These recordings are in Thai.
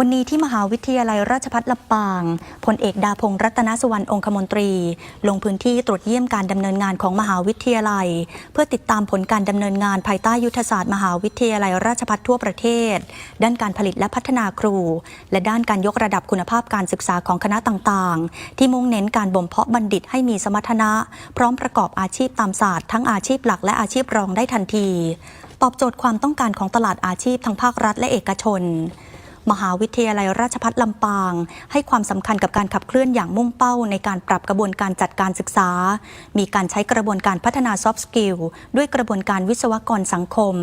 วันนี้ที่มหาวิทยาลัยราชภัฏลำปางพลเอกดาพงศ์รัตนสุวรรณองคมนตรี ลงพื้นที่ตรวจเยี่ยมการดำเนินงานของมหาวิทยาลัย เพื่อติดตามผลการดำเนินงานภายใต้ยุทธศาสตร์มหาวิทยาลัยราชภัฏทั่วประเทศ ด้านการผลิตและพัฒนาครู และด้านการยกระดับคุณภาพการศึกษาของคณะต่างๆ ที่มุ่งเน้นการบ่มเพาะบัณฑิตให้มีสมรรถนะ พร้อมประกอบอาชีพตามศาสตร์ทั้งอาชีพหลักและอาชีพรองได้ทันที ตอบโจทย์ความต้องการของตลาดอาชีพทั้งภาครัฐและเอกชน มหาวิทยาลัยราชภัฏลำปาง ให้ความสำคัญกับการขับเคลื่อนอย่างมุ่งเป้าในการปรับกระบวนการจัดการศึกษา มีการใช้กระบวนการพัฒนาซอฟต์สกิลด้วยกระบวนการวิศวกรสังคม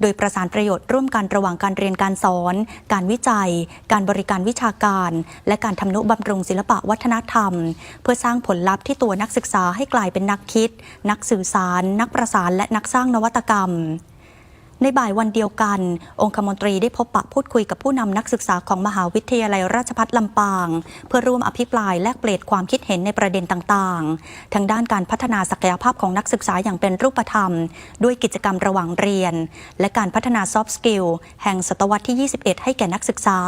โดยประสานประโยชน์ร่วมกันระหว่างการเรียนการสอน การวิจัย การบริการวิชาการ และการทำนุบำรุงศิลปะวัฒนธรรม เพื่อสร้างผลลัพธ์ที่ตัวนักศึกษาให้กลายเป็นนักคิด นักสื่อสาร นักประสานและนักสร้างนวัตกรรม ในบ่ายวันเดียวกัน องคมนตรีได้พบปะพูดคุยกับผู้นำนักศึกษาของมหาวิทยาลัยราชภัฏลำปาง เพื่อร่วมอภิปรายแลกเปลี่ยนความคิดเห็นในประเด็นต่างๆ ทางด้านการพัฒนาศักยภาพของนักศึกษาอย่างเป็นรูปธรรม ด้วยกิจกรรมระหว่างเรียน และการพัฒนาซอฟต์สกิลแห่งศตวรรษที่ 21 ให้แก่นักศึกษา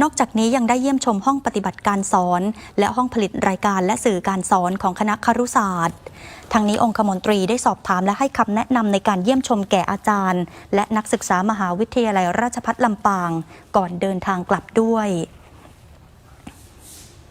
นอกจากนี้ยังได้เยี่ยมชมห้องปฏิบัติการสอน และห้องผลิตรายการและสื่อการสอนของคณะครุศาสตร์ทางนี้องคมนตรีได้สอบถามและให้คำแนะนำในการเยี่ยมชมแก่อาจารย์ และนักศึกษามหาวิทยาลัยราชพัฒลำปาง ก่อนเดินทางกลับด้วย